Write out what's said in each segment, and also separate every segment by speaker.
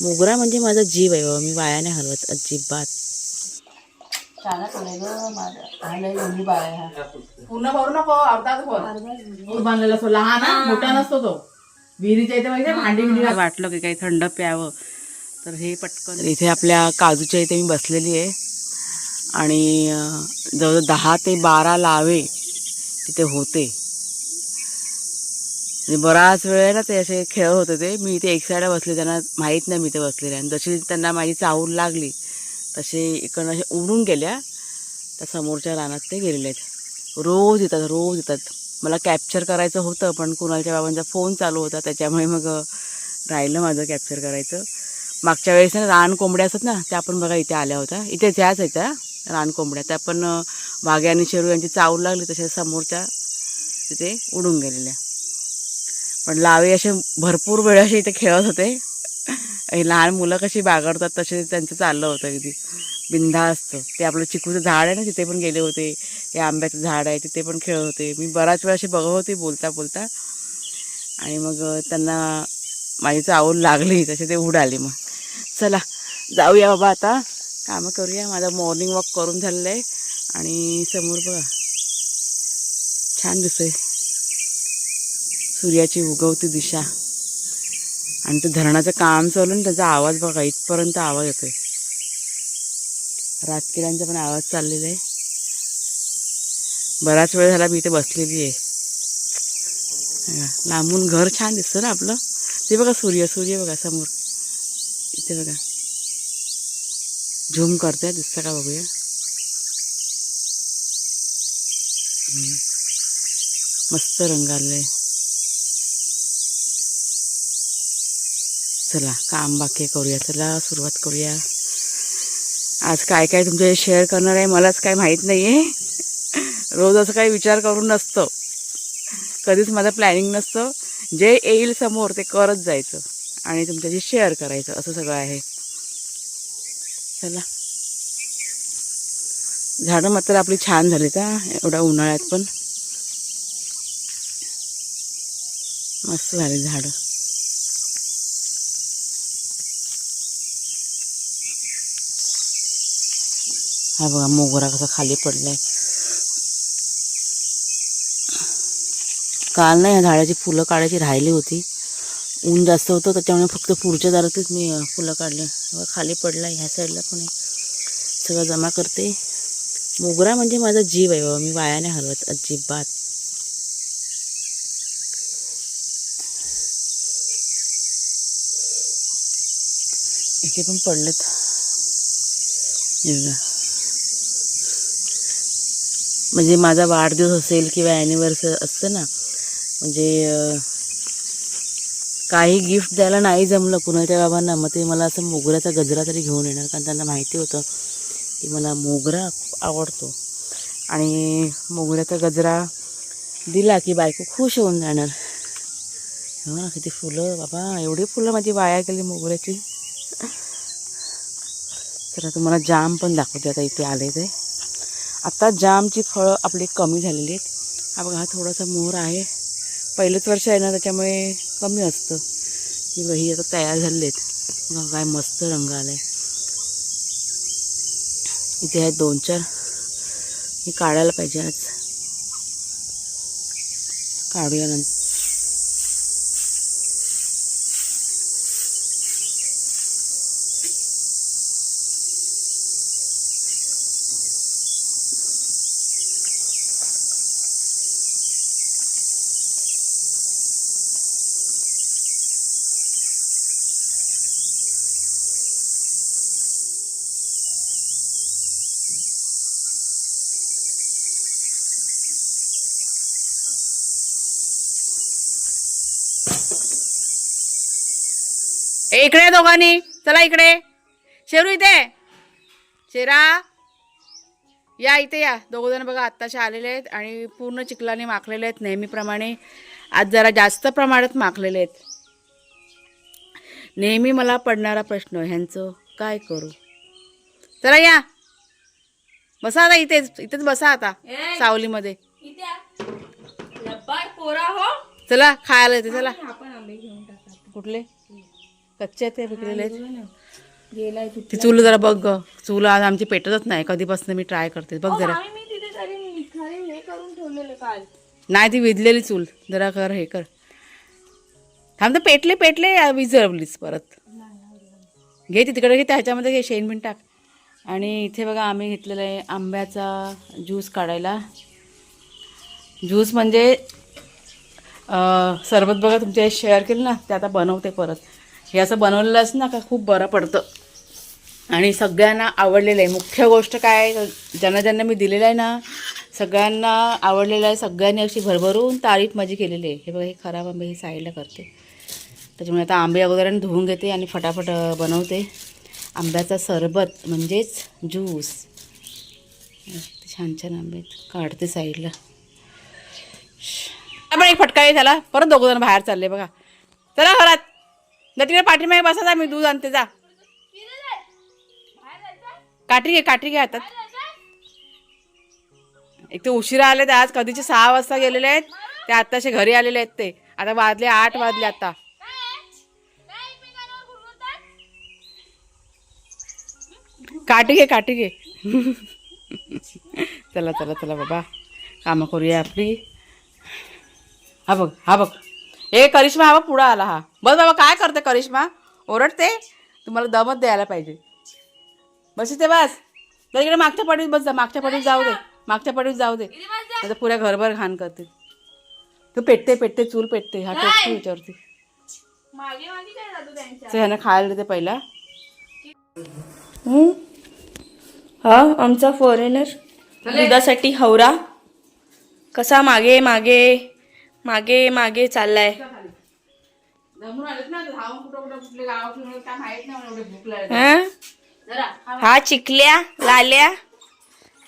Speaker 1: मोगरा म्हणजे माझा जीव आहे बाबा. मी वाया नाही हलवत अजिबात
Speaker 2: पूर्ण भरू नको अर्धाच भर. बांधलेला असतो. लहान हा, मोठा नसतो तो. विहिरीच्या इथे माहिती भांडी बिंडी
Speaker 1: वाटलं की काही थंड प्यावं. तर हे पटकन इथे आपल्या काजूच्या इथे मी बसलेली आहे. आणि जवळजवळ दहा ते बारा लावे तिथे होते. म्हणजे बराच वेळ ना ते असे खेळ होते ते. मी इथे एक साईडला बसले त्यांना माहीत नाही मी ते बसलेले आणि जशी त्यांना माझी चावूर लागली तसे इकडनं असे उडून गेल्या. त्या समोरच्या रानात ते गेलेले आहेत. रोज येतात रोज येतात. मला कॅप्चर करायचं होतं पण कुणालच्या बाबांचा फोन चालू होता त्याच्यामुळे मग राहिलं माझं कॅप्चर करायचं. मागच्या वेळेस ना रान कोंबड्या असतात ना त्या पण बघा इथे आल्या होत्या. इथेच त्याच आहेत त्या रान कोंबड्या. त्या पण अ, वाघे आणि शेरू यांची चावल लागली तशा समोरच्या तिथे उडून गेलेल्या. पण लावे असे भरपूर वेळ असे इथे खेळत होते. लहान मुलं कशी बागडतात तसे त्यांचं चाललं होतं अगदी बिंधा असतं. ते आपलं चिकूचं झाड आहे ना तिथे पण गेले होते. हे आंब्याचं झाड आहे तिथे पण खेळत होते. मी बराच वेळ असे बघत होते बोलता बोलता. आणि मग त्यांना माझी चावल लागली तसे ते उडाले मग. चला जाऊया बाबा आता. कामं करूया. माझा मॉर्निंग वॉक करून झालेलं आहे. आणि समोर बघा. छान दिसतंय. सूर्याची उगवती दिशा. आणि ते धरणाचं काम चालू आणि ना, त्याचा आवाज बघा इथपर्यंत आवाज येतोय. रातकिरांचा पण आवाज चाललेला आहे. बराच वेळ झाला मी इथे बसलेली आहे. लांबून घर छान दिसतं ना आपलं. ते बघा सूर्य सूर्य बघा समोर. इथे बघा. झूम करते दिसतं का बघूया? मस्त रंग आहे. चला काम बाकी करूया. चला सुरुवात करूया. आज काय काय तुमच्या शेअर करणार आहे मलाच काय माहीत नाही आहे रोज असं काही विचार करून नसतं. कधीच माझं प्लॅनिंग नसतं. जे येईल समोर ते करत जायचं आणि तुमच्याशी शेअर करायचं असं सगळं आहे. चला. झाडं मात्र आपली छान झाली का एवढ्या उन्हाळ्यात पण. मस्त झाली झाडं. हा बघा मोगरा कसा खाली पडलाय. काल ना या झाडाची फुलं काढायची राहिली होती. ऊन जास्त होतं त्याच्यामुळे फक्त पुढच्या दारातच मी फुलं काढले. खाली पडला ह्या साईडला पण आहे. सगळं जमा करते. मोगरा म्हणजे माझा जीव आहे बाबा मी वाया नाही हलवत अजिबात. इथे पण पडलेत. म्हणजे माझा वाढदिवस असेल किंवा ॲनिव्हर्सरी असतं ना म्हणजे काही गिफ्ट द्यायला नाही जमलं कुणाच्या बाबांना मग ते मला असं मोगऱ्याचा गजरा तरी घेऊन येणार कारण त्यांना माहिती होतं की मला मोगरा खूप आवडतो. आणि मोगऱ्याचा गजरा दिला की बायको खुश होऊन जाणार. हो ना किती फुलं बाबा एवढी फुलं माझी वाया गेली मोगऱ्याची. तर तुम्हाला जाम पण दाखवते आता इथे आले ते आता जामची फळं आपली कमी झालेली आहेत. हा बघा हा थोडासा मोहर आहे. पहिलंच वर्ष आहे ना त्याच्यामुळे कमी असतं. ही बघा, ही आता तयार झालेली आहेत. बघा काय मस्त रंग आला आहे इथे आहेत दोन चार. हे काढायला पाहिजे आज. काढूया नंतर. ए इकडे दोघांनी. चला इकडे. शेरू इथे. शेरा. या इथे या. दोघ जण बघा आत्ताचे आलेले आहेत आणि पूर्ण चिखलाने माखलेले आहेत नेहमीप्रमाणे. आज जरा जास्त प्रमाणात माखलेले आहेत. नेहमी मला पडणारा प्रश्न ह्यांचं काय करू? चला या. बसा आता इथेच इथेच बसा आता सावलीमध्ये.
Speaker 3: पोरा हो.
Speaker 1: चला खायला येते चला. कुठले?
Speaker 2: कच्चे आहेत ते
Speaker 3: गेलाय
Speaker 2: ती चूल जरा बघ ग. चूल आज आमची पेटतच नाही. कधीपासून मी ट्राय करते. बघ जरा.
Speaker 3: मी तिथे तरी निखारे हे करून ठेवलेले काल.
Speaker 2: नाही ती विजलेली चूल. जरा कर हे कर. थांब तर पेटले पेटले आ, विझवलीच परत. घे ती तिकडे घे त्या ह्याच्यामध्ये घे शेण बिन टाक. आणि इथे बघा आम्ही घेतलेला आहे आंब्याचा ज्यूस काढायला. ज्यूस म्हणजे सरबत बघा तुमच्या शेअर केलं ना ते आता बनवते परत. हे असं बनवलेलंच ना का खूप बरं पडतं. आणि सगळ्यांना आवडलेलं आहे. मुख्य गोष्ट काय ज्यांना ज्यांना मी दिलेलं आहे ना सगळ्यांना आवडलेलं आहे सगळ्यांनी अशी भरभरून तारीफ माझी केलेली आहे. हे बघा हे खराब आंबे हे साईडला करते. त्याच्यामुळे आता आंबे अगोदर धुवून घेते आणि फटाफट बनवते. आंब्याचा सरबत म्हणजेच ज्यूस. छान छान आंबे काढते साईडला आपण एक फटका आहे त्याला परत दोघं जण बाहेर चालले बघा. चला घरात. जा तिकडे पाठीमागे बसा जा मी दूध आणते जा. काठी घे काठी घे हातात. एक ते उशिरा आले ते आज कधीचे सहा वाजता गेलेले आहेत ते आत्ताशे घरी आलेले आहेत ते. आता वाजले आठ वाजले आता. काठी घे काठी घे. चला चला चला बाबा. कामं करूया आपली. हा बघ हा बघ. ए करिश्मा हा बघ पुढं आला हा. बस बाबा काय करते करिश्मा? ओरडते. तुम्हाला दमत द्यायला पाहिजे. बस इथे बस. तर इकडे मागच्या पडीत बस जा मागच्या पडीत जाऊ दे. मागच्या पडीत जाऊ दे. आता पुऱ्या घरभर घाण करते. तू पेटते पेटते चूल पेटते. हा
Speaker 3: त्यांच्या?
Speaker 2: तर ह्यानं खायला देते पहिला.
Speaker 3: हा आमचा फॉरेनर दुधासाठी हवरा कसा मागे मागे? मागे मागे चाललाय. हा? चिकल्या लाल्या.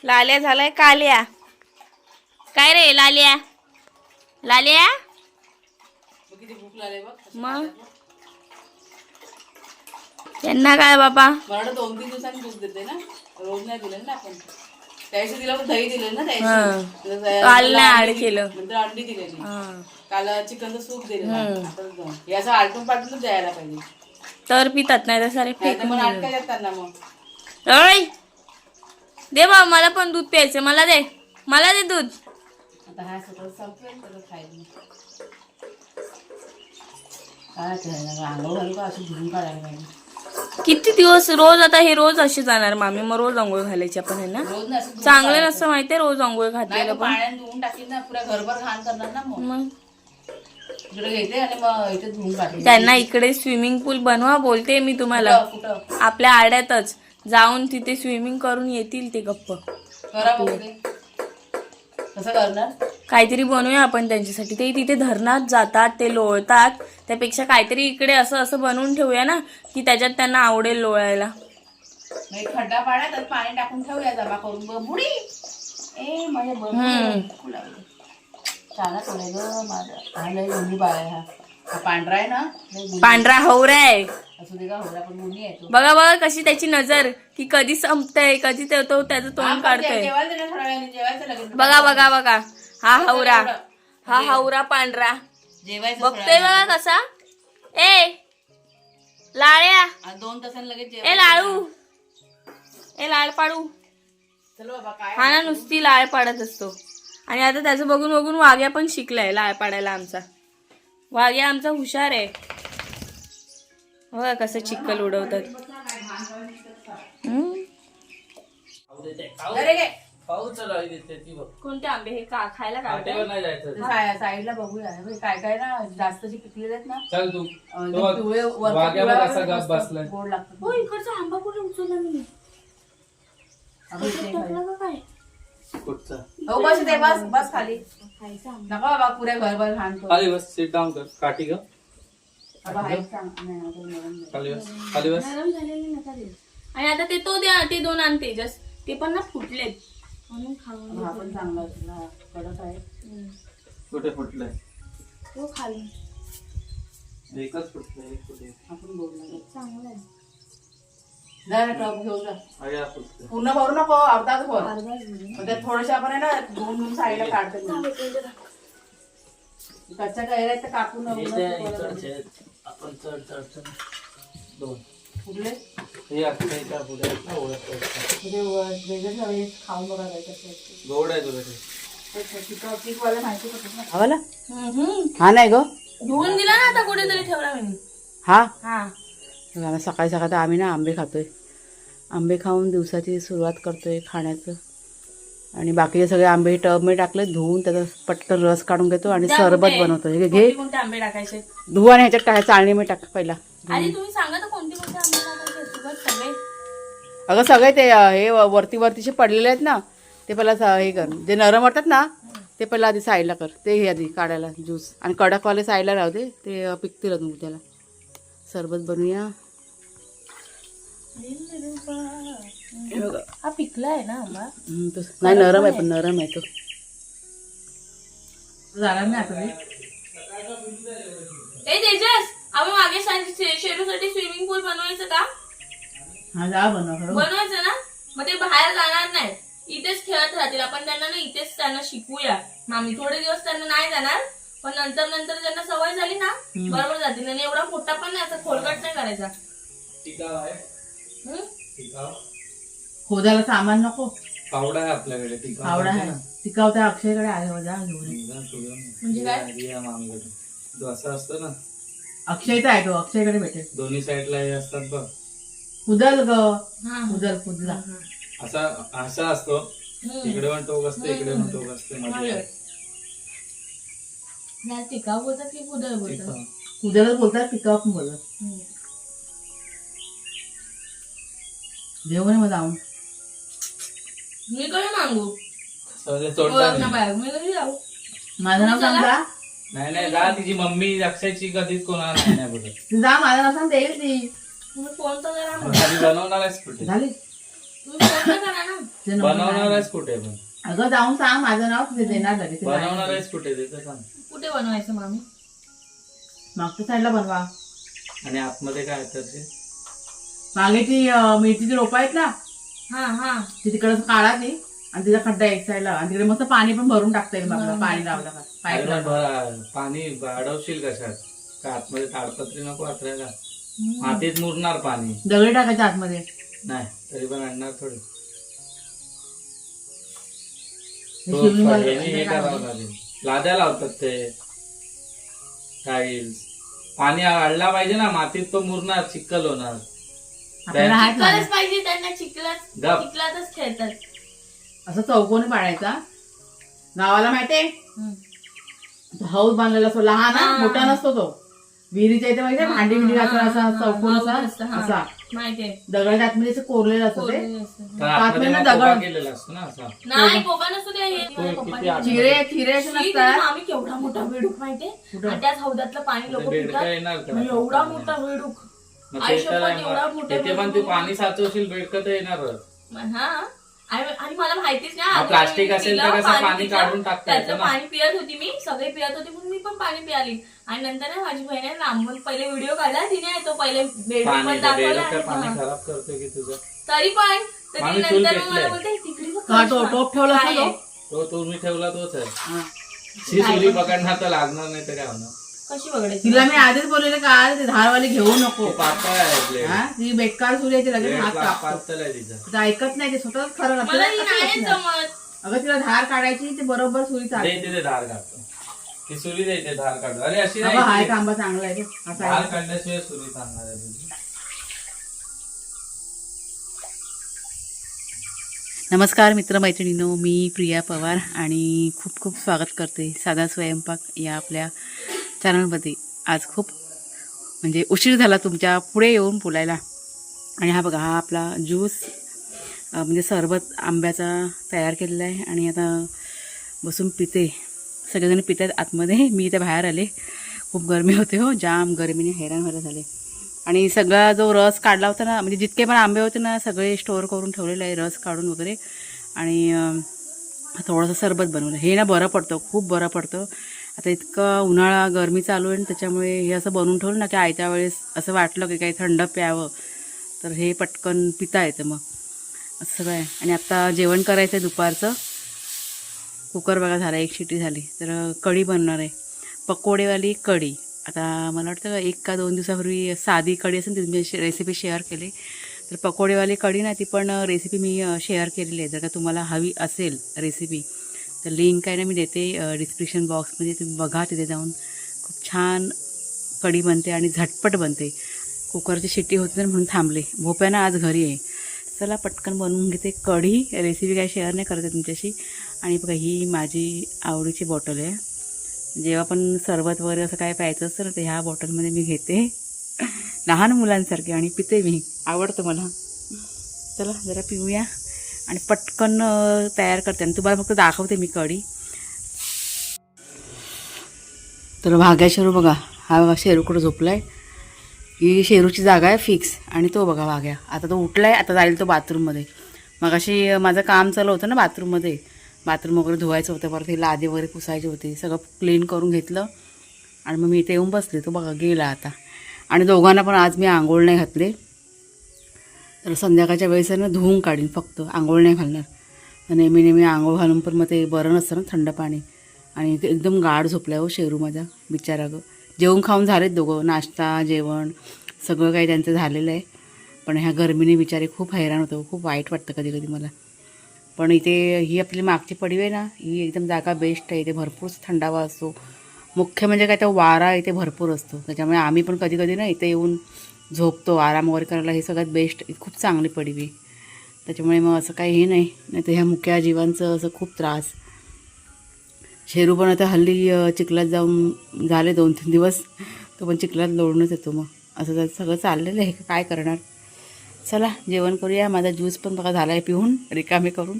Speaker 3: लाल्या झालाय काल्या. काय रे लाल्या? लाल्या? मग? त्यांना काय बाबा?
Speaker 2: दोन तीन दिवसांनी दूध देते ना रोज नाही दिलं ना आपण. त्याशी दिलं पण दही दिलं ना. त्याशी
Speaker 3: काल नाही ऍड केलं.
Speaker 2: नंतर अंडी दिलेली.
Speaker 3: हा.
Speaker 2: काल चिकनचं सूप दिलं. हे असं आलटून पालटूनच द्यायला पाहिजे.
Speaker 3: तर पितात नाही तर सारे
Speaker 2: मग नाटकं येतात त्यांना मग?
Speaker 3: अय दे बा मला पण दूध प्यायचं मला दे. मला दे दूध.
Speaker 2: आता हा सगळं संपवेल सगळं खायला काय करायला आंघोळ घालू का? अशी धुवून काढायला पाहिजे.
Speaker 3: किती दिवस रोज आता हे रोज अशी जाणार मामी? मग रोज आंघोळ घालायची आपण आहे ना?
Speaker 2: रोज ना असं धुवून
Speaker 3: चांगलं. नसतं माहितीये रोज आंघोळ
Speaker 2: नाही
Speaker 3: घातलेलं
Speaker 2: धुवून ना पुऱ्या घरभर घाण करणार ना मग.
Speaker 3: मग?
Speaker 2: इकडे घेते आणि मग इथे धुवून टाकेन.
Speaker 3: त्यांना इकडे स्विमिंग पूल बनवा बोलते मी तुम्हाला.
Speaker 2: कुठं?
Speaker 3: आपल्या आड्यातच. जाऊन तिथे स्विमिंग करून येतील ते गप्प.
Speaker 2: करा बघू कसं करणार?
Speaker 3: काहीतरी बनवूया आपण त्यांच्यासाठी. ते तिथे धरणात जातात ते लोळतात. त्यापेक्षा काहीतरी इकडे असं असं बनवून ठेवूया ना की त्याच्यात त्यांना आवडेल लोळायला.
Speaker 2: मग एक खड्डा पाडा त्यात पाणी टाकून ठेवूया जमा करून ग बुडी. ए माझ्या
Speaker 3: हम्म.
Speaker 2: बघू लागले. चाला थोडे ग माझा. लय गुन्ही बाळ आहे हा. पांढरा आहे ना? लय गुन्ही.
Speaker 3: पांढरा हवरा आहे. बघा बघा कशी त्याची नजर की कधी संपतय कधी ते त्याचं तोंड काढतोय. बघा बघा बघा. हा हवरा. हा हवरा पांढरा.
Speaker 2: जेवायचं
Speaker 3: बघतोय बघा कसा. ए लाळ्या.
Speaker 2: दोन तासांनी लगेच
Speaker 3: ए लाळू. ए लाळ पाडू. हा ना नुसती लाळ पाडत असतो. आणि आता त्याचं बघून बघून वाघ्या पण शिकलाय लाळ पाडायला आमचा. वाघ्या आमचा हुशार आहे. बघा कसं चिक्कल उडवतात.
Speaker 4: पाऊस चालू आहे तिथे ती बघ.
Speaker 3: कोणते आंबे? हे का खायला
Speaker 4: नाही जायचं.
Speaker 2: साय- साईडला बघूया. हे बघ, काय काय ना जास्त जे पिकलेले आहेत ना
Speaker 4: चल तू.
Speaker 2: अं,
Speaker 4: तो बघ,
Speaker 2: पिवळे वरचा
Speaker 4: वाघ्या बघ
Speaker 2: पिवळा
Speaker 4: असा गप
Speaker 2: मस्त
Speaker 4: बसलाय.
Speaker 2: गोड लागतात.
Speaker 3: हो इकडचा आंबा कुठे उचलला मी?
Speaker 2: अगं इथे खाली.
Speaker 3: टाकला का काय?
Speaker 4: कुठचा?
Speaker 2: हो बस इथे बस बस खाली.
Speaker 3: खायचा आंबा.
Speaker 2: नका बाबा पुऱ्या घरभर घाण करू.
Speaker 4: खाली बस सीट डाऊन कर. काठी ग
Speaker 2: बाबा, हाईट सांग. नाही, अजून नरम झालं.
Speaker 4: खाली बस खाली बस.
Speaker 3: नरम झालेले नका देऊ. आणि आता ते तो द्या ते दोन आणते जस्ट ते पण ना फुटलेत. म्हणून खाऊन
Speaker 2: हा पण चांगला हा, कडक आहे.
Speaker 3: हम्म.
Speaker 4: कुठे फुटलंय?
Speaker 3: तो खाली.
Speaker 4: एकच फुटलंय एक कुठे
Speaker 2: आपण बोलणार
Speaker 3: चांगला आहे.
Speaker 2: जा ना टप घेऊन जा.
Speaker 4: अरे हा फुटलं
Speaker 2: पूर्ण भरू नको अर्धाच भर.
Speaker 3: अर्धा घेऊन
Speaker 2: त्यात थोडेसे आपण आहे ना दोन दोन साईडला काढतो. मी. कच्च्या कैऱ्या आहेत तर कापून.
Speaker 4: आपण चढ चढ चढ. दोन. हे अक्षयच्या पुढे. आहेत ना ओळख
Speaker 5: वेगळे खाऊन बघायला कसे
Speaker 4: गोड आहे तुला ते.
Speaker 5: पीकवाले माहिती का
Speaker 2: हवाला
Speaker 3: हम्म.
Speaker 2: हा नाही ग.
Speaker 3: धुवून दिला ना आता कुठेतरी ठेवला मी.
Speaker 2: हा?
Speaker 3: हा.
Speaker 2: आम्ही सकाळी सकाळी तर आम्ही ना आंबे खातोय. आंबे खाऊन दिवसाची सुरुवात करतोय खाण्याचं. आणि बाकीचे सगळे आंबे टबमध्ये टाकले धुवून त्याचा पटकन रस काढून घेतो आणि
Speaker 3: द्या
Speaker 2: सरबत
Speaker 3: कुठे?
Speaker 2: बनवतो हे घे.
Speaker 3: कोणते कोणते आंबे टाकायचे?
Speaker 2: धुवा आणि ह्याच्यात काय चाळणीमध्ये टाक पहिला.
Speaker 3: आणि तुम्ही सांगा तर कोणते
Speaker 2: अगं सगळे ते हे वरती वरतीचे पडलेले आहेत ना ते पहिला सा- हे कर. जे नरम वाटतात ना ते पहिला आधी साईडला कर. ते हे आधी काढायला ज्यूस. आणि कडकवाले साईडला राहू दे ते पिकतील अजून त्याला. सरबत बनवूया हे.
Speaker 3: हा पिकला आहे ना आंबा
Speaker 2: नाही नरम आहे पण नरम आहे तो.
Speaker 5: जाणार नाही आता
Speaker 3: ए तेजस आपण मागे शेरूसाठी स्विमिंग पूल बनवायचं का?
Speaker 5: हा जा बनव
Speaker 3: बनवायचं ना? मग ते बाहेर जाणार नाही इथेच खेळत राहतील. आपण त्यांना ना इथेच त्यांना शिकवूया. मामी थोडे दिवस त्यांना नाही जाणार पण नंतर नंतर त्यांना सवय झाली ना बरोबर जातील. आणि एवढा मोठा पण नाही असं खोलगट नाही करायचा.
Speaker 4: टिकाव आहे.
Speaker 3: हं?
Speaker 4: टिकाव.
Speaker 5: खोदायला सामान नको.
Speaker 4: पावडा आहे आपल्याकडे टिकाव
Speaker 5: आवडा आहे.
Speaker 4: ना?
Speaker 5: टिकाव त्या अक्षयकडे आहे हो, जा घेऊन ये.
Speaker 3: म्हणजे काय?
Speaker 4: मामीकडे. तो असा असतो ना.
Speaker 5: अक्षयचा आहे तो. अक्षयकडे भेटेल.
Speaker 4: दोन्ही साईडला हे असतात बघ.
Speaker 5: कुदल ग.
Speaker 3: हा.
Speaker 5: कुदल कुदला
Speaker 4: असा असा असतो.
Speaker 3: हं.
Speaker 4: इकडे पण टोक असते इकडे पण टोक असते.
Speaker 3: नाही टिकाव बोलतात की कुदळ बोलतात.
Speaker 5: कुदलच बोलतात पिकाव पण बोलत
Speaker 3: हं.
Speaker 5: जेवण मग जाऊन.
Speaker 3: मी कडे मागू? ओळख
Speaker 4: तोडतात
Speaker 3: ना बाहेर. मी कधी जाऊ?
Speaker 5: माझं नाव सांग जा
Speaker 4: नाही नाही जा तिची मम्मी अक्षयची कधीच कोणाला नाही नाही बोलत.
Speaker 5: तू जा माझं नाव सांग देईल ती.
Speaker 3: तुम्ही फोन तर करा ना.
Speaker 4: बनवणार आहेस कुठे?
Speaker 5: झाली.
Speaker 3: तुम्ही फोन तर करा ना.
Speaker 5: तुझं नंबर
Speaker 4: बनवणार
Speaker 5: नाही.
Speaker 4: आहेस कुठे पण.
Speaker 5: अगं जाऊन सांग माझं नाव तुझे देणार लगेच ते
Speaker 4: बनवणार
Speaker 5: नाही.
Speaker 4: आहेस कुठे ते तर सांग.
Speaker 3: कुठे बनवायचं मामी
Speaker 5: मागच्या साईडला बनवा.
Speaker 4: आणि आतमध्ये काय आहे तर ते?
Speaker 5: मागे ती अं, मेथीची रोपं आहेत ना?
Speaker 3: हा हा.
Speaker 5: ती तिकडं काढा ती. आणि तिचा खड्डा एक साईडला आणि तिकडे मस्त पाणी पण भरून टाकता येईल बघा. पाणी लावलं का?
Speaker 4: अरे
Speaker 5: पाईप
Speaker 4: पण अडवशील कशात? का आतमध्ये ताडपत्री नको आतरायला मातीत मुरणार पाणी.
Speaker 5: दगडी टाकायच्या आतमध्ये.
Speaker 4: नाही तरी पण आणणार थोडी.
Speaker 5: हे
Speaker 4: तो
Speaker 5: शिवलिंग वाले-
Speaker 4: याने हे करावं लागेल. लाद्या लावतात ते. टाईल्स पाणी आडला पाहिजे ना मातीत तो मुरणार चिक्कल होणार.
Speaker 5: आपल्याला हात
Speaker 3: चिखलच
Speaker 5: लावायचा.
Speaker 3: पाहिजे त्यांना चिखलात
Speaker 4: गप.
Speaker 3: चिखलातच खेळतात.
Speaker 5: असं चौकोनी पाडायचा. गावाला माहितीये?
Speaker 3: हं.
Speaker 5: तो हाऊस बांधलेला असतो लहान हा,
Speaker 3: हा.
Speaker 5: मोठा नसतो तो. विहिरीच्या इथे माहितीये? भांडी बिंडी
Speaker 3: हा,
Speaker 5: असा असा चौकोन असा. असा.
Speaker 3: माहितीये.
Speaker 5: दगडाच्या आतमध्ये असं कोरलेलं असतं ते.
Speaker 4: आतमध्ये
Speaker 5: दगड.
Speaker 4: केलेला असतो ना असा.
Speaker 3: नाही कोबा नसतो ते हे
Speaker 4: तो
Speaker 3: माझ्या
Speaker 4: किती
Speaker 3: पप्पाने
Speaker 4: आत-
Speaker 5: चिरे चिरे असे
Speaker 3: शी, तिथे
Speaker 5: नसतात
Speaker 3: आम्ही केवढा मोठा बेडूक माहितीये? आणि त्याच हौदातलं पाणी लोक
Speaker 4: बेडका येणार
Speaker 3: एवढा मोठा बेडूक
Speaker 4: मग ते
Speaker 3: आयुष्यात
Speaker 4: तर
Speaker 3: एवढा मोठा
Speaker 4: तिथे पण तू पाणी साचवशील बेडकं तर येणारच.
Speaker 3: हा. आणि आणि मला माहितीच नाही
Speaker 4: प्लास्टिक असेल तर कसं पाणी काढून टाकता येतं
Speaker 3: त्याचं
Speaker 4: ना.
Speaker 3: पाणी पियत होती मी सगळे पियत होते म्हणून मी पण पाणी पियाली आणि नंतर ना माझी बहिणी लांबून पहिले व्हिडिओ काढला तिने तो पहिले बेडरूम दाखवला हा. तरी पण तर नंतर मला. बोलते तिकडे
Speaker 5: टोप ठेवला
Speaker 3: आहे?
Speaker 5: तो?
Speaker 4: तुम्ही तोच आहे
Speaker 5: हा.
Speaker 4: पकडणार तर लागणार नाही तर काय होणार
Speaker 3: कशी बघायची
Speaker 5: तिला मी आधीच बोललेलं का ते धारवाली घेऊ नको.
Speaker 4: ती.
Speaker 5: हा? ती बेकार सुरी आहे ती लगेच हात कापतो.
Speaker 4: तिचा.
Speaker 5: ऐकत नाही ते स्वतःच खरं.
Speaker 3: मला ती नाही? जमत.
Speaker 5: अगं तिला धार काढायची ते बरोबर सुरी चालते.
Speaker 4: तिथे धार काढतो. ती सुरी देते धार काढतो. अरे अशी
Speaker 5: अगं हा
Speaker 4: नाही
Speaker 5: एक आंबा चांगला आहे तो. असा
Speaker 4: धार
Speaker 5: आहे.
Speaker 4: काढल्याशिवाय सुरी सांगणार आहे तुझी.
Speaker 2: नमस्कार मित्रमैत्रिणींनो. मी प्रिया पवार आणि खूप खूप स्वागत करते साधा स्वयंपाक या आपल्या चॅनलमध्ये आज खूप म्हणजे उशीर झाला तुमच्यापुढे येऊन बोलायला. आणि हा बघा हा आपला ज्यूस म्हणजे सरबत आंब्याचा तयार केलेला आहे आणि आता बसून पिते. सगळेजण पितात आतमध्ये. मी इथे बाहेर आले. खूप गरमी होते हो. जाम गरमीने हैराण व्हायला झाले. आणि सगळा जो रस काढला होता ना म्हणजे जितके पण आंबे होते ना सगळे स्टोअर करून ठेवलेले आहे रस काढून वगैरे. आणि थोडंसं सरबत बनवलं. हे ना बरं पडतं. खूप बरं पडतं. आता इतकं उन्हाळा गरमी चालू आहे ना त्याच्यामुळे हे असं बनवून ठेवलं ना की आयत्या वेळेस असं वाटलं की काही थंड प्यावं तर हे पटकन पिता येतं मग. असं सगळं आहे आणि आत्ता जेवण करायचं आहे दुपारचं. कुकर बघा झाला एक शिटी झाली. तर कढी बनणार आहे. पकोडेवाली कढी. आता मला वाटतं एक का दोन दिवसापूर्वी साधी कढी असेल ती मी रेसिपी शेअर केली. तर पकोडेवाली कढी ना ती पण रेसिपी मी शेअर केलेली आहे. जर का तुम्हाला हवी असेल रेसिपी तर लिंक आहे ना मी देते डिस्क्रिप्शन बॉक्समध्ये तुम्ही बघा तिथे जाऊन खूप छान कढी बनते आणि झटपट बनते. कुकरची शिट्टी होती तर म्हणून थांबले. भोप्यानं आज घरी आहे. चला पटकन बनवून घेते कढी. रेसिपी काय शेअर नाही करते तुमच्याशी. आणि बघा ही माझी आवडीची बॉटल आहे. जेव्हा पण सरबत वगैरे असं काय प्यायचं असतं ना ते ह्या बॉटलमध्ये मी घेते. लहान मुलांसारखे आणि पिते मी. आवडतं मला. चला जरा पिऊया. आणि पटकन तयार करते. आणि तुम्हाला फक्त दाखवते मी कढी. तर भाग्या शेरू बघा. हा बघा शेरूकडं झोपला आहे ही शेरूची जागा आहे फिक्स आणि तो बघा वाघ्या आता तो उठला आहे आता जाईल तो बाथरूममध्ये. मग अशी माझं काम चालू होतं ना बाथरूममध्ये. बाथरूम वगैरे धुवायचं होतं परत ही लादी वगैरे पुसायची होती. सगळं क्लीन करून घेतलं. आणि मग मी इथे येऊन बसले. तो बघा गेला आता. आणि दोघांना पण आज मी आंघोळ नाही घातले. तर संध्याकाळच्या वेळेस आहे ना धुवून काढीन फक्त आंघोळ नाही घालणार. नेहमी नेहमी आंघोळ घालून पण मग ते बरं नसतं ना थंड पाणी. आणि ते एकदम गाढ झोपला हो शेरू माझा बिचारा गं. जेवण खाऊन झालेत दोघं नाश्ता जेवण सगळं काही त्यांचं झालेलं आहे. पण ह्या गरमीने बिचारे खूप हैराण होतो खूप वाईट वाटतं कधी कधी मला. पण इथे ही आपली मागची पडवी आहे ना ही एकदम जागा बेस्ट आहे. इथे भरपूर थंडावा असतो. मुख्य म्हणजे काय तर वारा इथे भरपूर असतो. त्याच्यामुळे आम्ही पण कधी कधी ना इथे येऊन झोपतो आराम वगैरे करायला हे सगळ्यात बेस्ट खूप चांगली पडवी त्याच्यामुळे मग असं काही हे नाही नाही तर ह्या मुख्या जीवांचं असं खूप त्रास. शेरू पण आता हल्ली चिखलात जाऊन झाले दोन तीन दिवस तो पण चिखलात लोळूनच येतो मग. असं त्याचं सगळं चाललेलं आहे काय करणार? चला जेवण करूया. माझा ज्यूस पण बघा झाला आहे पिऊन रिकामे करून.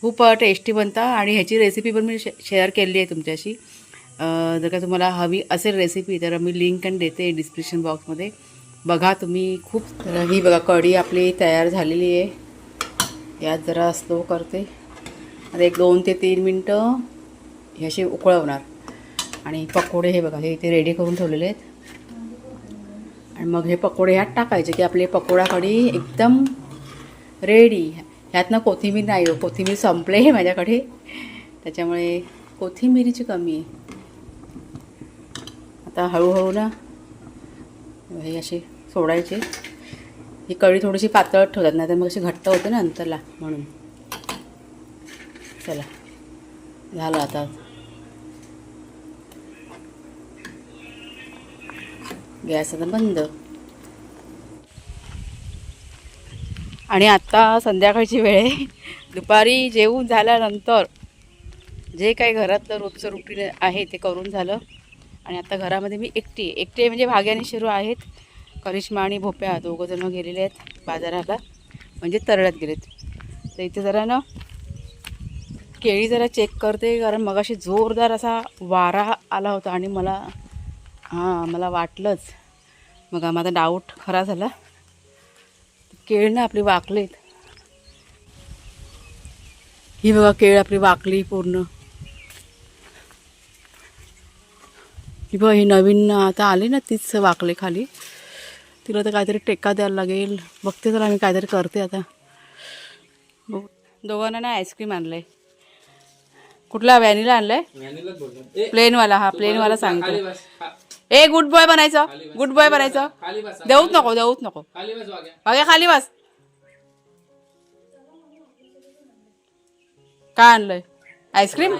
Speaker 2: खूप टेस्टी बनतं आणि ह्याची रेसिपी पण मी शे शेअर केली आहे तुमच्याशी. जर का तुम्हाला हवी असेल रेसिपी तर मी लिंक आणि देते डिस्क्रिप्शन बॉक्समध्ये बघा तुम्ही खूप तर ही बघा कढी आपली तयार झालेली आहे. यात जरा स्लो करते. आता एक दोन ते तीन मिनटं हे असे उकळवणार. आणि पकोडे हे बघा हे इथे रेडी करून ठेवलेले आहेत. आणि मग हे पकोडे ह्यात टाकायचे की आपले पकोडा कढी एकदम रेडी ह्यातनं कोथिंबीर नाही हो कोथिंबीर संपले आहे माझ्याकडे. त्याच्यामुळे कोथिंबीरीची कमी आहे. आता हळूहळू ना हे असे सोडायचे ही कढी थोडीशी पातळ ठेवतात नाही तर मग अशी घट्ट होते ना नंतरला म्हणून. चला झालं आता. गॅस आता बंद. आणि आत्ता संध्याकाळची वेळ आहे. दुपारी जेवून झाल्यानंतर जे काही घरातलं रोजचं रुटीन आहे ते करून झालं. आणि आता घरामध्ये मी एकटी एकटी म्हणजे भाग्याने शिरू आहेत. करिश्मा आणि भोप्या दोघं जण गेलेले आहेत बाजाराला म्हणजे तरळ्यात गेलेत. तर इथे जरा ना केळी जरा चेक करते कारण मगाशी जोरदार असा वारा आला होता आणि मला हां मला वाटलंच. मग माझा डाऊट खरा झाला. केळ ना आपली वाकलीत. ही बघा केळ आपली वाकली पूर्ण. ही बघा ही नवीन आता आली ना तीच वाकले खाली. तिला तर काहीतरी टेका द्यायला लागेल. बघते तर आम्ही काहीतरी करते आता. बघू. दोघांना ना आईस्क्रीम आणलंय. कुठला? व्हॅनिला आणलाय? प्लेनवाला हा प्लेनवाला सांगतो. ए गुड बॉय बनायचं. गुड बॉय बनायचं. देऊच नको देऊच नको.
Speaker 4: खाली बस वाग्या
Speaker 2: बघा खाली बस. काय आणलंय? आईस्क्रीम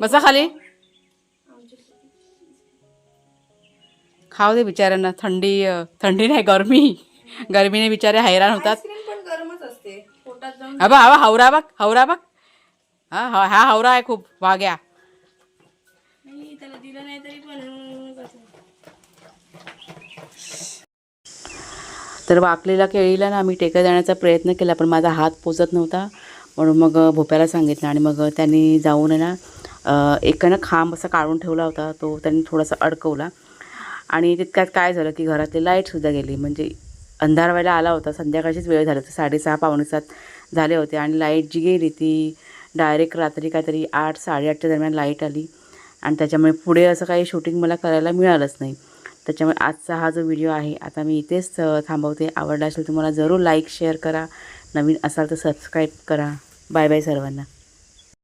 Speaker 2: बसा खाली. खाऊ दे बिचाऱ्यांना. थंडी थंडी नाही गरमी. गरमीने बिचारे हैराण होतात. हा बा हा बा, हावरा बघ हावरा बघ. हा हा हा हावरा आहे खूप. वाग्या.
Speaker 3: त्याला दिलं नाही तरी पण.
Speaker 2: तर वाकलेल्या केळीला ना आम्ही टेका देण्याचा प्रयत्न केला पण माझा हात पोचत नव्हता. म्हणून मग भोप्याला सांगितलं आणि मग त्यांनी जाऊन ना अ, एक ना खांब असा काढून ठेवला होता. तो त्यांनी थोडासा अडकवला. आणि तितक्यात काय झालं की घरातली लाईटसुद्धा गेली. म्हणजे अंधार व्हायला आला होता. संध्याकाळचीच वेळ झाली होती. साडेसहा पावणेसात झाले होते आणि लाइट जी गेली ती डायरेक्ट रात्री काहीतरी आठ साडेआठच्या दरम्यान लाइट आली. आणि त्याच्यामुळे पुढे असं काही शूटिंग मला करायला मिळालंच नाही. त्याच्यामुळे आजचा हा जो व्हिडिओ आहे आता मी इथेच थांबवते. आवडला असेल तुम्हाला जरूर लाईक शेअर करा. नवीन असाल तर सबस्क्राईब करा. बाय बाय सर्वांना.